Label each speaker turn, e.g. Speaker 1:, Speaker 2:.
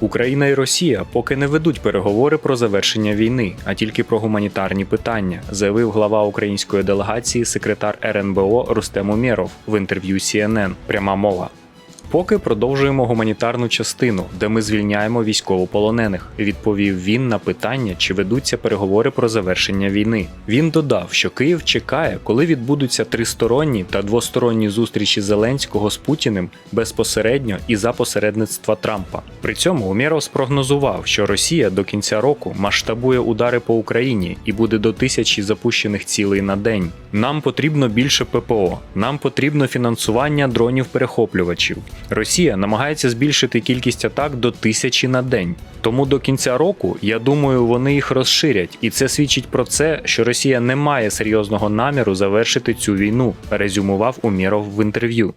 Speaker 1: Україна і Росія поки не ведуть переговори про завершення війни, а тільки про гуманітарні питання, заявив глава української делегації секретар РНБО Рустем Умєров в інтерв'ю CNN. Пряма мова. Поки продовжуємо гуманітарну частину, де ми звільняємо військовополонених, відповів він на питання, чи ведуться переговори про завершення війни. Він додав, що Київ чекає, коли відбудуться тристоронні та двосторонні зустрічі Зеленського з Путіним безпосередньо і за посередництва Трампа. При цьому Умєров спрогнозував, що Росія до кінця року масштабує удари по Україні і буде до тисячі запущених цілей на день. Нам потрібно більше ППО, нам потрібно фінансування дронів-перехоплювачів. Росія намагається збільшити кількість атак до тисячі на день. Тому до кінця року, я думаю, вони їх розширять, і це свідчить про це, що Росія не має серйозного наміру завершити цю війну, резюмував Умєров в інтерв'ю.